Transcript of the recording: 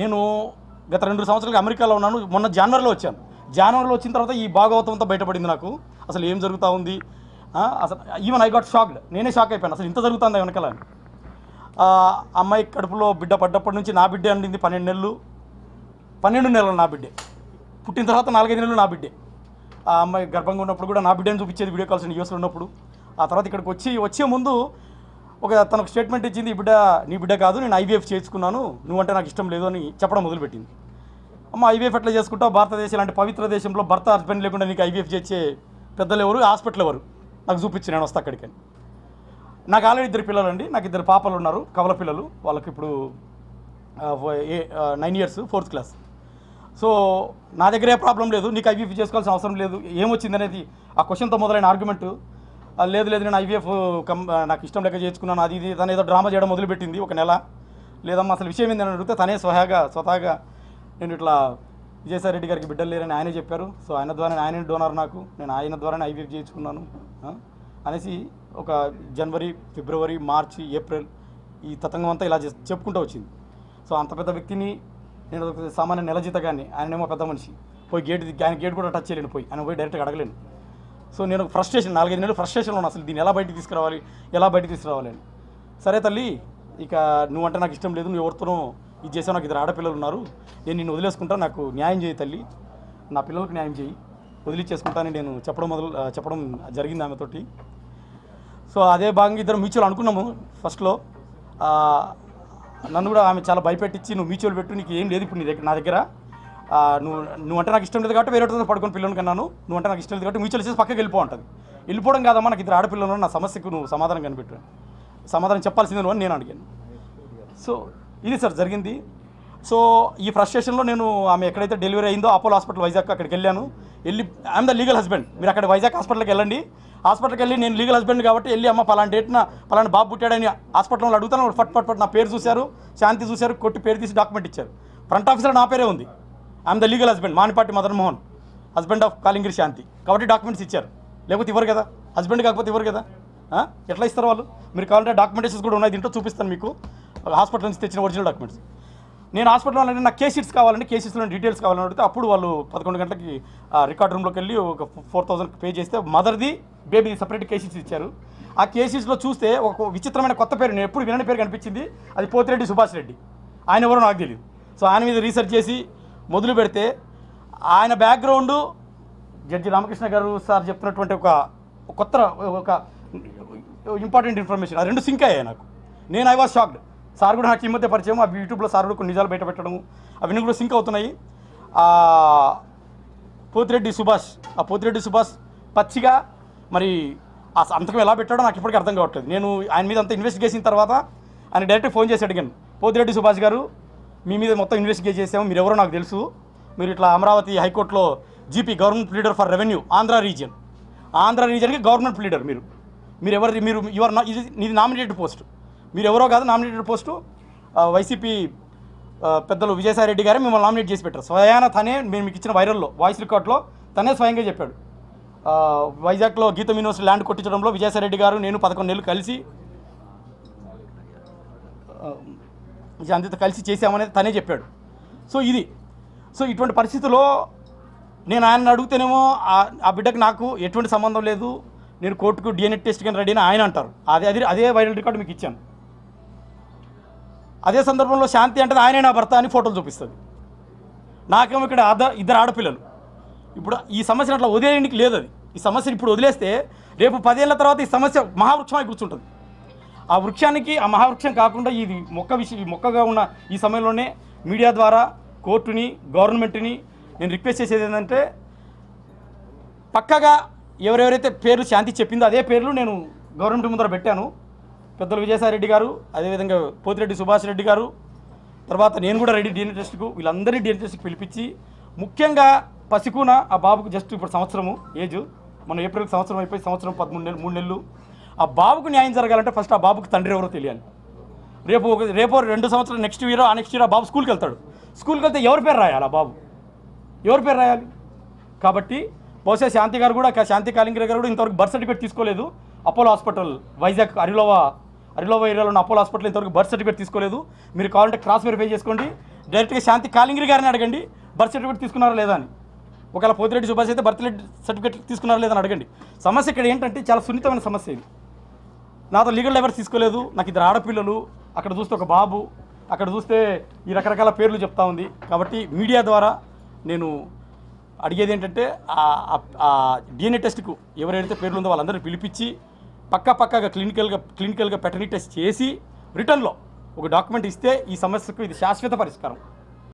నేను గత రెండు సంవత్సరాలుగా అమెరికాలో ఉన్నాను. మొన్న జనవరిలో వచ్చాను. జనవరిలో వచ్చిన తర్వాత ఈ భాగవతంతో బయటపడింది నాకు. అసలు ఏం జరుగుతూ ఉంది? అసలు ఈవెన్ ఐ గాట్ షాక్డ్ నేనే షాక్ అయిపోయాను. అసలు ఇంత జరుగుతుంది వెనకాల అమ్మాయి కడుపులో బిడ్డ పడ్డప్పటి నుంచి నా బిడ్డే అండింది పన్నెండు నెలలు. పన్నెండు నెలలు నా బిడ్డే. పుట్టిన తర్వాత నాలుగైదు నెలలు నా బిడ్డే. ఆ అమ్మాయి గర్భంగా ఉన్నప్పుడు కూడా నా బిడ్డని చూపించేది వీడియో కాల్స్ యూఎస్లో ఉన్నప్పుడు. ఆ తర్వాత ఇక్కడికి వచ్చి వచ్చే ముందు ఒక తనకు స్టేట్మెంట్ ఇచ్చింది ఈ బిడ్డ నీ బిడ్డ కాదు నేను ఐవీఎఫ్ చేసుకున్నాను నువ్వంటే నాకు ఇష్టం లేదు అని చెప్పడం మొదలుపెట్టింది. అమ్మ ఐవీఎఫ్ ఎట్లా చేసుకుంటావు? భారతదేశం లాంటి పవిత్ర దేశంలో భర్త హస్బెండ్ లేకుండా నీకు ఐవీఎఫ్ చేసే పెద్దలు ఎవరు? హాస్పిటల్ ఎవరు? నాకు చూపించి నేను వస్తా అక్కడికి నాకు ఆల్రెడీ ఇద్దరు పిల్లలు అండి నాకు ఇద్దరు పాపలు ఉన్నారు కవల పిల్లలు. వాళ్ళకి ఇప్పుడు nine years fourth class so నా దగ్గర ఏ ప్రాబ్లం లేదు నీకు ఐవీఎఫ్ చేసుకోవాల్సిన అవసరం లేదు ఏమొచ్చింది అనేది ఆ క్వశ్చన్తో మొదలైన ఆర్గ్యుమెంట్ లేదు లేదు నేను ఐవీఎఫ్ కం నాకు ఇష్టం లెక్క చేసుకున్నాను అది ఇది తను ఏదో డ్రామా చేయడం మొదలుపెట్టింది ఒక నెల. లేదమ్మా అసలు విషయం ఏందని అడిగితే తనే స్వహాగా స్వతహాగా నేను ఇట్లా విజయసాయి రెడ్డి గారికి బిడ్డలు లేరని ఆయనే చెప్పారు. సో ఆయన ద్వారా ఆయన డోనర్ నాకు. నేను ఆయన ద్వారానే ఐవీఎఫ్ చేయించుకున్నాను. అనేసి ఒక జనవరి ఫిబ్రవరి మార్చి ఏప్రిల్ ఈ తతంగం అంతా ఇలా చెప్పుకుంటూ వచ్చింది. సో అంత పెద్ద వ్యక్తిని నేను సామాన్య నెల జీతగాన్ని. ఆయనేమో పెద్ద మనిషి. పోయి గేట్ ఆయన గేట్ కూడా టచ్ చేయలేను పోయి. ఆయన పోయి డైరెక్ట్గా అడగలేను. సో నేను ఫ్రస్ట్రేషన్ నాలుగైదు నెలలు ఫ్రస్ట్రేషన్లో ఉన్నాను అసలు దీన్ని ఎలా బయటికి తీసుకురావాలి ఎలా బయటికి తీసుకురావాలి అని. సరే తల్లి ఇక నువ్వంటే నాకు ఇష్టం లేదు నువ్వు ఎవరితోనో ఇది చేసావు నాకు ఇద్దరు ఆడపిల్లలు ఉన్నారు నేను నిన్ను వదిలేసుకుంటా నాకు న్యాయం చేయి తల్లి. నా పిల్లలకు న్యాయం చేయి వదిలిచ్చేసుకుంటానని నేను చెప్పడం మొదలు చెప్పడం జరిగింది ఆమెతోటి. సో అదే భాగంగా ఇద్దరు మ్యూచువల్ అనుకున్నాము ఫస్ట్లో. నన్ను కూడా ఆమె చాలా భయపెట్టించి నువ్వు మ్యూచువల్ పెట్టు నీకు ఏం లేదు ఇప్పుడు నీ దగ్గర నా దగ్గర. నువ్వు నువ్వు అంటే నాకు ఇష్టం లేదు కాబట్టి వేరే వాళ్ళతో పడుకుని పిల్లలు కన్నాను. నువ్వంటే నాకు ఇష్టం లేదు కాబట్టి మ్యూచువల్ చేసి పక్కకి వెళ్ళిపో ఉంటుంది వెళ్ళిపోవడం కాదమ్మా నాకు ఇద్దరు ఆడపిల్లలు నా సమస్యకు నువ్వు సమాధానం కనిపెట్టు. సమాధానం చెప్పాల్సిందే నువ్వు అని నేను అడిగాను. సో ఇది సార్ జరిగింది. సో ఈ ఫ్రస్ట్రేషన్లో నేను ఆమె ఎక్కడైతే డెలివరీ అయిందో అపోలో హాస్పిటల్ వైజాగ్ అక్కడికి వెళ్ళాను. వెళ్ళి ఐఎమ్ ద లీగల్ హస్బెండ్ మీరు అక్కడ వైజాగ్ హాస్పిటల్కి వెళ్ళండి. హాస్పిటల్కి వెళ్ళి నేను లీగల్ హస్బెండ్ కాబట్టి వెళ్ళి అమ్మ పలానా డేట్న పలానా బాబు పుట్టాడని హాస్పిటల్లో అడుగుతాను. ఫట్ ఫట్ ఫట్ నా పేరు చూశారు శాంతి చూశారు కొట్టి పేరు తీసి డాక్యుమెంట్ ఇచ్చారు. ఫ్రంట్ ఆఫీసర్ నా పేరే ఉంది. I'm the legal husband Manipati Madan Mohan husband of Kalingiri Shanti కాబట్టి డాక్యుమెంట్స్ ఇచ్చారు లేకపోతే ఇవ్వరు కదా హస్బెండ్ కాకపోతే ఇవ్వరు కదా ఎట్లా ఇస్తారు వాళ్ళు మీరు కావాలంటే డాక్యుమెంటేషన్స్ కూడా ఉన్నాయి. దీంట్లో చూపిస్తాను మీకు. హాస్పిటల్ నుంచి తెచ్చిన ఒరిజినల్ డాక్యుమెంట్స్ నేను హాస్పిటల్లో అంటే నాకు కేసీట్స్ కావాలండి కేసీస్లో డీటెయిల్స్ కావాలని అడిగితే అప్పుడు వాళ్ళు పదకొండు గంటలకి రికార్డ్ రూమ్లోకి వెళ్ళి ఒక ఫోర్ థౌసండ్ పే చేస్తే మదర్ది బేబీ సపరేట్ కేసీస్ ఇచ్చారు. ఆ కేసీస్లో చూస్తే ఒక విచిత్రమైన కొత్త పేరు నేను ఎప్పుడు వినని పేరు కనిపించింది. అది పోతిరెడ్డి సుభాష్ రెడ్డి. ఆయన ఎవరో నాకు తెలియదు సో ఆయన మీద రీసెర్చ్ చేసి మొదలు పెడితే ఆయన బ్యాక్గ్రౌండు జడ్జి రామకృష్ణ గారు సార్ చెప్తున్నటువంటి ఒక కొత్త ఒక ఇంపార్టెంట్ ఇన్ఫర్మేషన్. ఆ రెండు సింక్ అయ్యాయి నాకు. నేను ఐ వాజ్ షాక్డ్. సార్ కూడా నాకు ఈ మధ్య పరిచయం. ఆ యూట్యూబ్లో సార్ కూడా కొన్ని నిజాలు బయట పెట్టడం అవన్నీ కూడా సింక్ అవుతున్నాయి. పోతిరెడ్డి సుభాష్ ఆ పోతిరెడ్డి సుభాష్ పచ్చిగా మరి ఆ సంతకం ఎలా పెట్టాడో నాకు ఇప్పటికీ అర్థం కావట్లేదు. నేను ఆయన మీద అంత ఇన్వెస్టిగేషన్ తర్వాత ఆయన డైరెక్ట్ ఫోన్ చేసి అడిగాను. పోతిరెడ్డి సుభాష్ గారు మీ మీద మొత్తం ఇన్వెస్టిగేట్ చేసాము. మీరు ఎవరో నాకు తెలుసు. మీరు ఇట్లా అమరావతి హైకోర్టులో GP government leader for revenue Andhra region Andhra రీజియన్కి government leader మీరు. మీరు ఎవరు మీరు యువర్ ఇది ఇది నామినేటెడ్ పోస్ట్ మీరు ఎవరో కాదు నామినేటెడ్ పోస్టు వైసీపీ పెద్దలు విజయసాయిరెడ్డి గారే మిమ్మల్ని నామినేట్ చేసి పెట్టారు. స్వయాన తనే మేము మీకు ఇచ్చిన వైరల్లో వాయిస్ రికార్డ్లో తనే స్వయంగా చెప్పాడు. వైజాగ్లో గీతం యూనివర్సిటీ ల్యాండ్ కొట్టించడంలో విజయసాయిరెడ్డి గారు నేను పదకొండు నెలలు కలిసి అందరితో కలిసి చేసామనేది తనే చెప్పాడు. సో ఇది. సో ఇటువంటి పరిస్థితుల్లో నేను ఆయన అడిగితేనేమో ఆ- ఆ బిడ్డకు నాకు ఎటువంటి సంబంధం లేదు. నేను కోర్టుకు డిఎన్ఏ టెస్ట్ కానీ రెడీ అని ఆయన అంటారు. అదే అది అదే వైరల్ రికార్డు మీకు ఇచ్చాను. అదే సందర్భంలో శాంతి అంటే ఆయనే నా భర్త అని ఫోటోలు చూపిస్తుంది. నాకేమో ఇక్కడ అద ఇద్దరు ఆడపిల్లలు. ఇప్పుడు ఈ సమస్యను అట్లా వదిలేయడానికి లేదు అది ఈ సమస్యను ఇప్పుడు వదిలేస్తే రేపు పదేళ్ళ తర్వాత ఈ సమస్య మహావృక్షమై కూర్చుంటుంది. ఆ వృక్షానికి ఆ మహావృక్షం కాకుండా ఇది మొక్క విషయం మొక్కగా ఉన్న ఈ సమయంలోనే మీడియా ద్వారా కోర్టుని గవర్నమెంట్ని నేను రిక్వెస్ట్ చేసేది ఏంటంటే పక్కగా ఎవరెవరైతే పేర్లు శాంతి చెప్పిందో అదే పేర్లు నేను గవర్నమెంట్ ముందర పెట్టాను. పెద్దలు విజయసాయి రెడ్డి గారు అదేవిధంగా పోతిరెడ్డి సుభాష్ రెడ్డి గారు తర్వాత నేను కూడా రెడీ డిఎన్ఏ టెస్ట్కు వీళ్ళందరినీ డిఎన్ఏ టెస్ట్కి పిలిపించి ముఖ్యంగా పసికూన ఆ బాబుకు జస్ట్ ఇప్పుడు సంవత్సరము ఏజ్ మన ఏప్రిల్ సంవత్సరం అయిపోయి సంవత్సరం పదమూడు నెలలు మూడు నెలలు ఆ బాబుకు న్యాయం జరగాలంటే ఫస్ట్ ఆ బాబుకు తండ్రి ఎవరో తెలియాలి. రేపు ఒక రేపు రెండు సంవత్సరాలు నెక్స్ట్ ఇయర్ ఆ నెక్స్ట్ ఇయర్ ఆ బాబు స్కూల్కి వెళ్తాడు. స్కూల్కి వెళ్తే ఎవరి పేరు రాయాలి ఆ బాబు? ఎవరి పేరు రాయాలి? కాబట్టి బహుశా శాంతి గారు కూడా శాంతి కాలింగర్ గారు కూడా ఇంతవరకు బర్త్ సర్టిఫికేట్ తీసుకోలేదు. అపోలో హాస్పిటల్ వైజాగ్ అరిలోవా అరిలోవా ఏరియాలో ఉన్న అపోలో హాస్పిటల్ ఇంతవరకు బర్త్ సర్టిఫికేట్ తీసుకోలేదు. మీరు కావాలంటే క్రాస్ వెరిఫై చేసుకోండి. డైరెక్ట్గా శాంతి కాలింగిరి గారిని అడగండి బర్త్ సర్టిఫికేట్ తీసుకున్నారా లేదా అని. ఒకవేళ పోతిరెడ్డి సుభాష్ అయితే బర్త్ సర్టిఫికేట్ తీసుకున్నారా లేదా అని అడగండి. సమస్య ఇక్కడ ఏంటంటే చాలా సున్నితమైన సమస్య ఇది. నాతో లీగల్ డైవర్స్ తీసుకోలేదు. నాకు ఇద్దరు ఆడపిల్లలు అక్కడ చూస్తే ఒక బాబు అక్కడ చూస్తే ఈ రకరకాల పేర్లు చెప్తా ఉంది. కాబట్టి మీడియా ద్వారా నేను అడిగేది ఏంటంటే ఆ డిఎన్ఏ టెస్ట్కు ఎవరైతే పేర్లు ఉందో వాళ్ళందరినీ పిలిపించి పక్క పక్కగా క్లినికల్గా క్లినికల్గా పెటర్నీ టెస్ట్ చేసి రిటర్న్లో ఒక డాక్యుమెంట్ ఇస్తే ఈ సమస్యకు ఇది శాశ్వత పరిష్కారం.